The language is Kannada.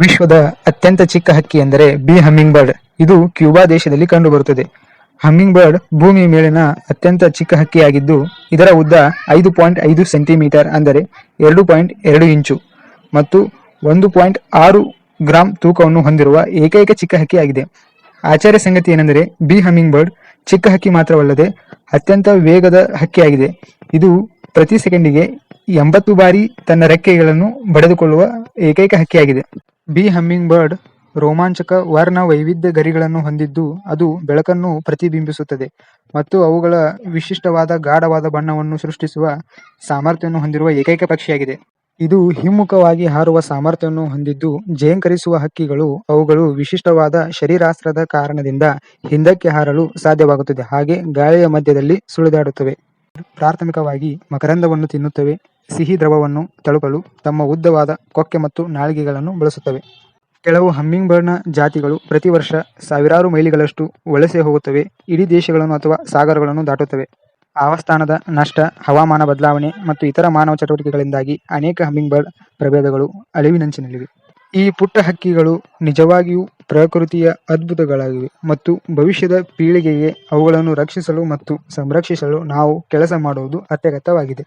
ವಿಶ್ವದ ಅತ್ಯಂತ ಚಿಕ್ಕ ಹಕ್ಕಿ ಎಂದರೆ ಬಿ ಹಮ್ಮಿಂಗ್ ಬರ್ಡ್ ಇದು ಕ್ಯೂಬಾ ದೇಶದಲ್ಲಿ ಕಂಡುಬರುತ್ತದೆ. ಹಮ್ಮಿಂಗ್ ಬರ್ಡ್ ಭೂಮಿಯ ಮೇಲಿನ ಅತ್ಯಂತ ಚಿಕ್ಕ ಹಕ್ಕಿಯಾಗಿದ್ದು, ಇದರ ಉದ್ದ ಐದು ಪಾಯಿಂಟ್ ಐದು ಸೆಂಟಿಮೀಟರ್ ಅಂದರೆ ಎರಡು ಪಾಯಿಂಟ್ ಎರಡು ಇಂಚು ಮತ್ತು ಒಂದು ಪಾಯಿಂಟ್ ಆರು ಗ್ರಾಂ ತೂಕವನ್ನು ಹೊಂದಿರುವ ಏಕೈಕ ಚಿಕ್ಕ ಹಕ್ಕಿಯಾಗಿದೆ. ಆಚಾರ್ಯ ಸಂಗತಿ ಏನೆಂದರೆ ಬಿ ಹಮ್ಮಿಂಗ್ ಬರ್ಡ್ ಚಿಕ್ಕ ಹಕ್ಕಿ ಮಾತ್ರವಲ್ಲದೆ ಅತ್ಯಂತ ವೇಗದ ಹಕ್ಕಿಯಾಗಿದೆ. ಇದು ಪ್ರತಿ ಸೆಕೆಂಡಿಗೆ ಎಂಬತ್ತು ಬಾರಿ ತನ್ನ ರೆಕ್ಕೆಗಳನ್ನು ಬಡಿದುಕೊಳ್ಳುವ ಏಕೈಕ ಹಕ್ಕಿಯಾಗಿದೆ. ಬಿ ಹಮ್ಮಿಂಗ್ ಬರ್ಡ್ ರೋಮಾಂಚಕ ವರ್ಣ ವೈವಿಧ್ಯ ಗರಿಗಳನ್ನು ಹೊಂದಿದ್ದು ಅದು ಬೆಳಕನ್ನು ಪ್ರತಿಬಿಂಬಿಸುತ್ತದೆ ಮತ್ತು ಅವುಗಳ ವಿಶಿಷ್ಟವಾದ ಗಾಢವಾದ ಬಣ್ಣವನ್ನು ಸೃಷ್ಟಿಸುವ ಸಾಮರ್ಥ್ಯವನ್ನು ಹೊಂದಿರುವ ಏಕೈಕ ಪಕ್ಷಿಯಾಗಿದೆ. ಇದು ಹಿಮ್ಮುಖವಾಗಿ ಹಾರುವ ಸಾಮರ್ಥ್ಯವನ್ನು ಹೊಂದಿದ್ದು ಜಯಂಕರಿಸುವ ಹಕ್ಕಿಗಳು ಅವುಗಳು ವಿಶಿಷ್ಟವಾದ ಶರೀರಾಸ್ತ್ರದ ಕಾರಣದಿಂದ ಹಿಂದಕ್ಕೆ ಹಾರಲು ಸಾಧ್ಯವಾಗುತ್ತದೆ. ಹಾಗೆ ಗಾಳಿಯ ಮಧ್ಯದಲ್ಲಿ ಸುಳಿದಾಡುತ್ತವೆ. ಪ್ರಾಥಮಿಕವಾಗಿ ಮಕರಂದವನ್ನು ತಿನ್ನುತ್ತವೆ. ಸಿಹಿ ದ್ರವವನ್ನು ತಲುಪಲು ತಮ್ಮ ಉದ್ದವಾದ ಕೊಕ್ಕೆ ಮತ್ತು ನಾಳಿಗೆಗಳನ್ನು ಬಳಸುತ್ತವೆ. ಕೆಲವು ಹಮ್ಮಿಂಗ್ ಬರ್ಡ್ನ ಜಾತಿಗಳು ಪ್ರತಿ ವರ್ಷ ಸಾವಿರಾರು ಮೈಲಿಗಳಷ್ಟು ವಲಸೆ ಹೋಗುತ್ತವೆ. ಇಡೀ ದೇಶಗಳನ್ನು ಅಥವಾ ಸಾಗರಗಳನ್ನು ದಾಟುತ್ತವೆ. ಆವಾಸಸ್ಥಾನದ ನಷ್ಟ, ಹವಾಮಾನ ಬದಲಾವಣೆ ಮತ್ತು ಇತರ ಮಾನವ ಚಟುವಟಿಕೆಗಳಿಂದಾಗಿ ಅನೇಕ ಹಮ್ಮಿಂಗ್ ಬರ್ಡ್ ಪ್ರಭೇದಗಳು ಅಳಿವಿನಂಚಿನಲ್ಲಿವೆ. ಈ ಪುಟ್ಟ ಹಕ್ಕಿಗಳು ನಿಜವಾಗಿಯೂ ಪ್ರಕೃತಿಯ ಅದ್ಭುತಗಳಾಗಿವೆ ಮತ್ತು ಭವಿಷ್ಯದ ಪೀಳಿಗೆಗೆ ಅವುಗಳನ್ನು ರಕ್ಷಿಸಲು ಮತ್ತು ಸಂರಕ್ಷಿಸಲು ನಾವು ಕೆಲಸ ಮಾಡುವುದು ಅತ್ಯಗತ್ಯವಾಗಿದೆ.